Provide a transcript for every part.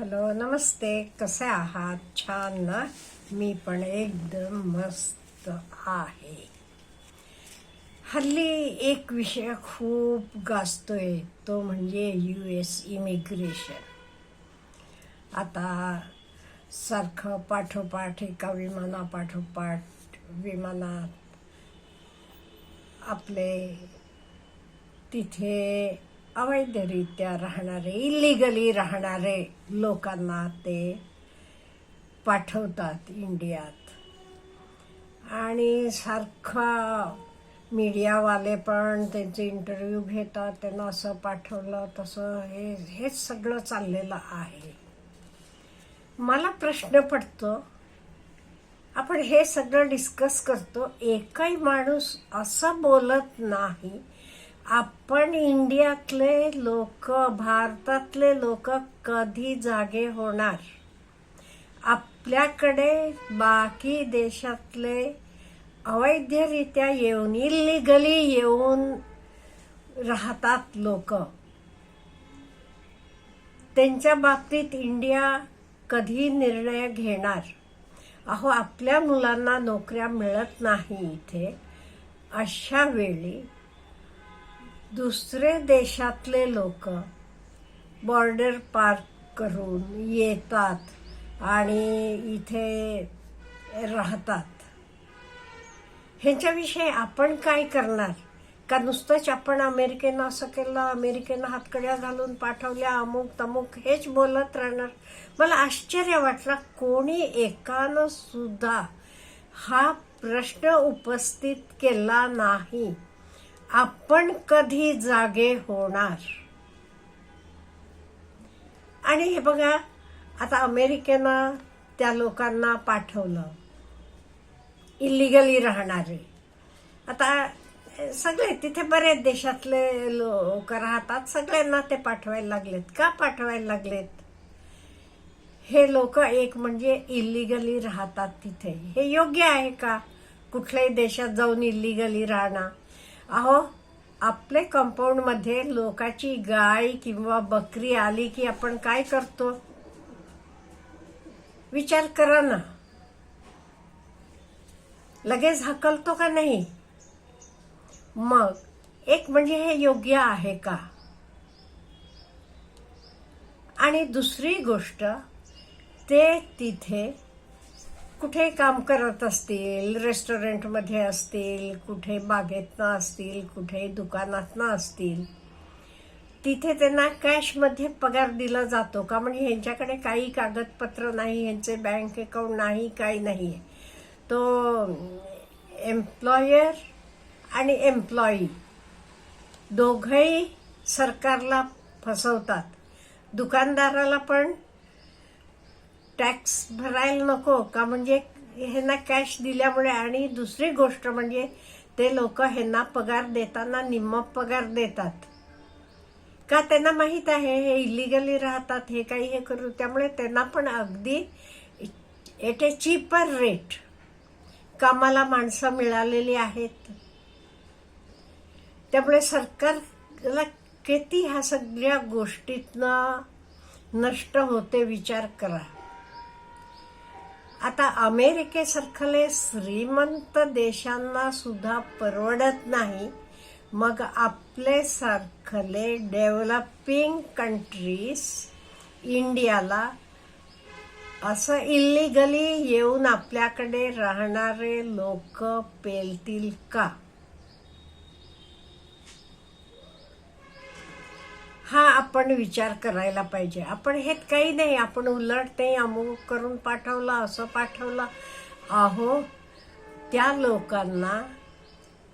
Hello नमस्ते. कसे आहात? छान ना? मी पण एकदम मस्त आहे. हल्ली एक विषय खूप गाजतोय तो म्हणजे यू एस इमिग्रेशन आता सारखं पाठोपाठ एका विमानापाठोपाठ विमानात आपले तिथे अवैधरित्या राहणारे इलिगली राहणारे लोकांना ते पाठवतात इंडियात. आणि सारखा मीडियावाले पण त्यांचे इंटरव्ह्यू घेतात त्यांना असं पाठवलं तसं हे हेच सगळं चाललेलं आहे. मला प्रश्न पडतो आपण हे सगळं डिस्कस करतो एकही माणूस असं बोलत नाही आपण इंडियातले लोक भारतातले लोक कधी जागे होणार? आपल्याकडे बाकी देशातले अवैधरित्या येऊन इलिगली येऊन राहतात लोक. त्यांच्या बाबतीत इंडिया कधी निर्णय घेणार? अहो आपल्या मुलांना नोकऱ्या मिळत नाही इथे. अशा वेळी दुसरे देशातले लोक बॉर्डर पार करून येतात आणि इथे राहतात. ह्यांच्याविषयी आपण काय करणार? का नुसतंच आपण अमेरिकेनं असं केलं अमेरिकेनं हातकड्या घालून पाठवल्या अमुक तमुक हेच बोलत राहणार? मला आश्चर्य वाटलं कोणी एकानं सुद्धा हा प्रश्न उपस्थित केला नाही. आपण कधी जागे होणार? आणि हे बघा आता अमेरिकेनं त्या लोकांना पाठवलं. इलिगली राहणारे. आता सगळे तिथे बरेच देशातले लोक राहतात सगळ्यांना ते पाठवायला लागलेत. का पाठवायला लागलेत? हे लोक एक म्हणजे इलिगली राहतात तिथे. हे योग्य आहे का? कुठल्याही देशात जाऊन इलिगली राहणं? अहो आपले कंपाऊंडमध्ये लोकाची गाय किंवा बकरी आली की आपण काय करतो? विचार करा ना. लगेच हकलतो का नाही? मग एक म्हणजे हे योग्य आहे का? आणि दुसरी गोष्ट ते तिथे कुठे काम करत असतील रेस्टॉरंटमध्ये असतील कुठे बागेतनं असतील कुठे दुकानातनं असतील तिथे त्यांना कॅशमध्ये पगार दिला जातो का? म्हणजे ह्यांच्याकडे काही कागदपत्र नाही ह्यांचे बँक अकाउंट नाही काही नाही. तो एम्प्लॉयर आणि एम्प्लॉई दोघंही सरकारला फसवतात. दुकानदाराला पण टॅक्स भरायला नको का म्हणजे ह्यांना कॅश दिल्यामुळे आणि दुसरी गोष्ट म्हणजे ते लोक ह्यांना पगार देताना निम्म पगार देतात. का त्यांना माहीत आहे हे इलिगली राहतात हे काही हे करू त्यामुळे त्यांना पण अगदी एट ए चीपर रेट कामाला माणसं मिळालेली आहेत. त्यामुळे सरकारला किती ह्या सगळ्या गोष्टीतनं नष्ट होते विचार करा. आता अमेरिकेसारखले श्रीमंत देशांना सुद्धा परवडत नाही. मग आपले सारखले डेव्हलपिंग कंट्रीज इंडियाला असं इल्लिगली येऊन आपल्याकडे राहणारे लोक पेलतील का? हा आपण विचार करायला पाहिजे. आपण हे काही नाही आपण उलट ते अमुक करून पाठवलं असं पाठवलं. अहो त्या लोकांना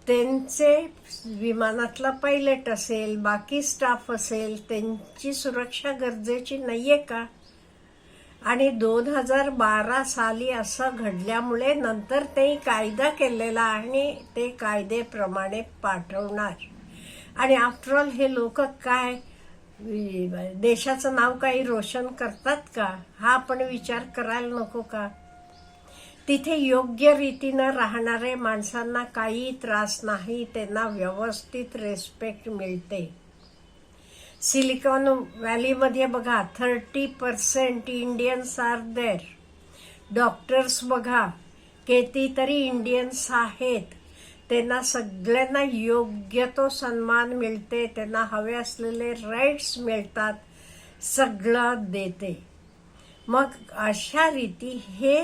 त्यांचे विमानातला पायलट असेल बाकी स्टाफ असेल त्यांची सुरक्षा गरजेची नाही आहे का? आणि दोन हजार बारा साली असं घडल्यामुळे नंतर ते कायदा केलेला आणि ते कायदेप्रमाणे पाठवणार. आणि आफ्टरऑल हे लोक काय? देशाचं नाव काही रोशन करतात का? हा आपण विचार करायला नको का? तिथे योग्य रीतीनं राहणारे माणसांना काही त्रास नाही त्यांना व्यवस्थित रेस्पेक्ट मिळते. सिलिकॉन व्हॅलीमध्ये बघा thirty percent Indians are there doctors बघा कितीतरी इंडियन्स आहेत. त्यांना सगळ्यांना योग्य तो सन्मान मिळते त्यांना हवे असलेले राईट्स मिळतात सगळं देते. मग अशा रीती हे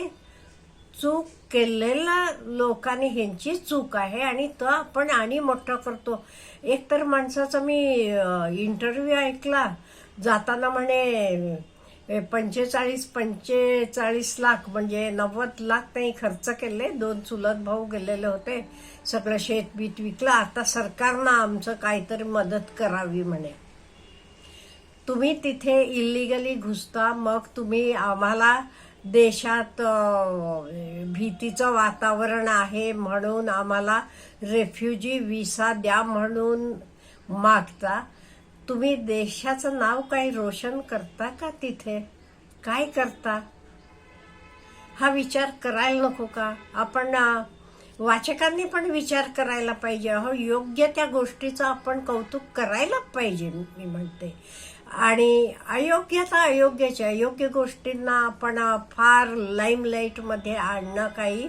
चूक केलेल्या लोकांनी ह्यांची चूक आहे आणि तो आपण आणि मोठं करतो. एकतर माणसाचा मी इंटरव्ह्यू ऐकला जाताना म्हणे पंचेचाळीस पंचेचाळीस लाख म्हणजे नव्वद लाख त्यांनी खर्च केले. दोन चुलत भाऊ गेलेले होते. सगळं शेतबीत विकलं. आता सरकारनं आमचं काहीतरी मदत करावी म्हणे. तुम्ही तिथे इलिगली घुसता. मग तुम्ही आम्हाला देशात भीतीचं वातावरण आहे म्हणून आम्हाला रेफ्युजी विसा द्या म्हणून मागता. तुम्ही देशाचं नाव काही रोशन करता का तिथे? काय करता? हा विचार करायला नको का? आपण वाचकांनी पण विचार करायला पाहिजे. अहो योग्य त्या गोष्टीचं आपण कौतुक करायला पाहिजे मी म्हणते. आणि अयोग्य तर अयोग्यच्या योग्य गोष्टींना आपण फार लाईमलाईटमध्ये आणणं काही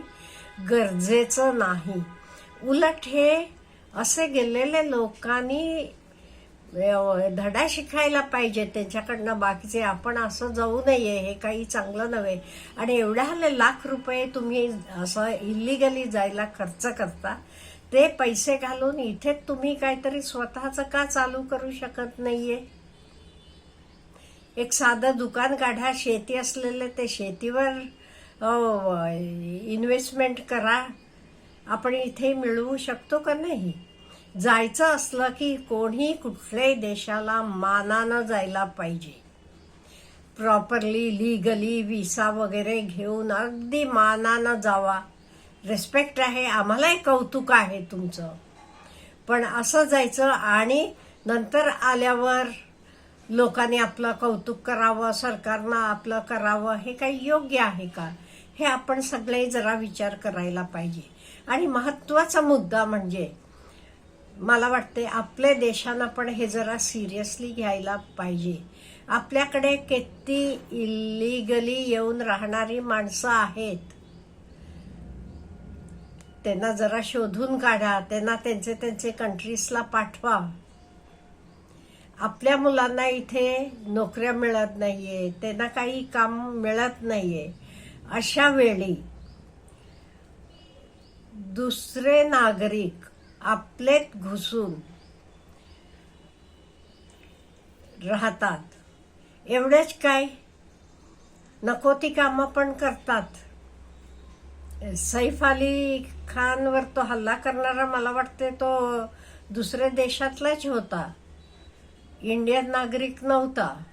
गरजेचं नाही. उलट हे असे गेलेले लोकांनी धडा शिकायला पाहिजे. त्यांच्याकडनं बाकीचे आपण असं जाऊ नये हे काही चांगलं नव्हे. आणि एवढ्या लाख रुपये तुम्ही असं इलिगली जायला खर्च करता ते पैसे घालून इथे तुम्ही काहीतरी स्वतःचं का चालू करू शकत नाहीये? एक साधं दुकान काढा शेती असलेले ते शेतीवर इन्व्हेस्टमेंट करा. आपण इथे मिळवू शकतो का नाही? जायचं असलं की कोणी कुठल्याही देशाला मानानं जायला पाहिजे. प्रॉपरली लिगली विसा वगैरे घेऊन अगदी मानानं जावा. रेस्पेक्ट आहे आम्हालाही कौतुक आहे तुमचं. पण असं जायचं आणि नंतर आल्यावर लोकांनी आपलं कौतुक करावं सरकारनं आपलं करावं हे काही योग्य आहे का? हे आपण सगळे जरा विचार करायला पाहिजे. आणि महत्त्वाचा मुद्दा म्हणजे मला वाटते आपल्या देशानं पण हे जरा सिरियसली घ्यायला पाहिजे. आपल्याकडे किती इलिगली येऊन राहणारी माणसं आहेत. त्यांना जरा शोधून काढा त्यांना त्यांचे त्यांचे कंट्रीजला पाठवा. आपल्या मुलांना इथे नोकऱ्या मिळत नाहीये त्यांना काही काम मिळत नाहीये. अशा वेळी दुसरे नागरिक आपलेत घुसून राहतात. एवढेच काय? नको ती कामं पण करतात. सैफ अली खानवर तो हल्ला करणारा मला वाटते तो दुसऱ्या देशातलाच होता. इंडियन नागरिक नव्हता.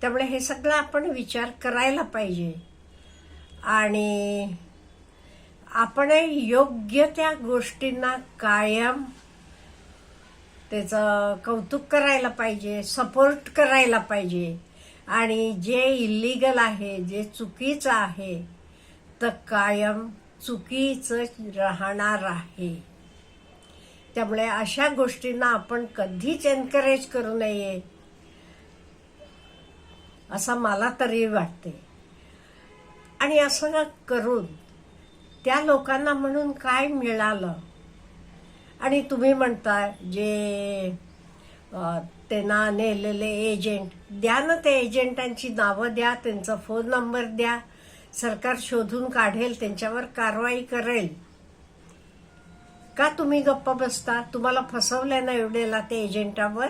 त्यामुळे हे सगळं आपण विचार करायला पाहिजे. आणि आपण योग्य त्या गोष्टींना कायम त्याचं कौतुक करायला पाहिजे सपोर्ट करायला पाहिजे. आणि जे इलिगल आहे जे चुकीचं आहे तर कायम चुकीचं राहणार आहे. त्यामुळे अशा गोष्टींना आपण कधीच एनकरेज करू नये असं मला तरी वाटते आणि असं करून त्या लोकांना म्हणून काय मिळालं? आणि तुम्ही म्हणता जे त्यांना नेलेले एजंट द्या ना ते एजंटांची नावं द्या त्यांचा फोन नंबर द्या सरकार शोधून काढेल त्यांच्यावर कारवाई करेल. का तुम्ही गप्प बसता? तुम्हाला फसवलं ना एवढेला ते एजंटावर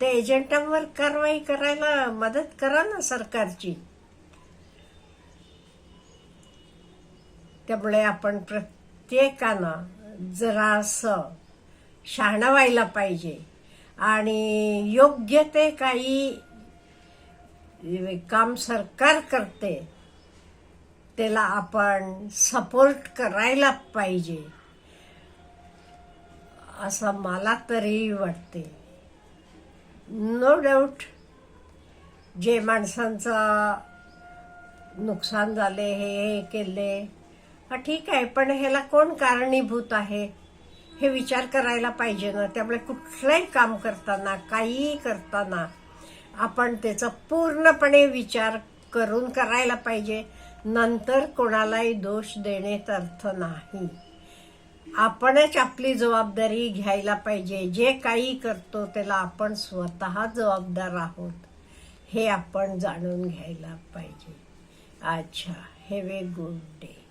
ते एजंटांवर कारवाई करायला मदत करा ना सरकारची. त्यामुळे आपण प्रत्येकानं जरासं शहाणं व्हायला पाहिजे. आणि योग्य ते काही काम सरकार करते त्याला आपण सपोर्ट करायला पाहिजे असं मला तरी वाटते. नो डाऊट जे माणसांचं नुकसान झाले हे हे केले हा ठीक आहे पण ह्याला कोण कारणीभूत आहे? हे विचार करायला पाहिजे ना. त्यामुळे कुठलंही काम करताना काहीही करताना आपण त्याचा पूर्णपणे विचार करून करायला पाहिजे. नंतर कोणालाही दोष देण्यात अर्थ नाही. आपणच आपली जबाबदारी घ्यायला पाहिजे. जे काही करतो त्याला आपण स्वतः जबाबदार आहोत. हे आपण जाणून घ्यायला पाहिजे. अच्छा हॅव ए गुड डे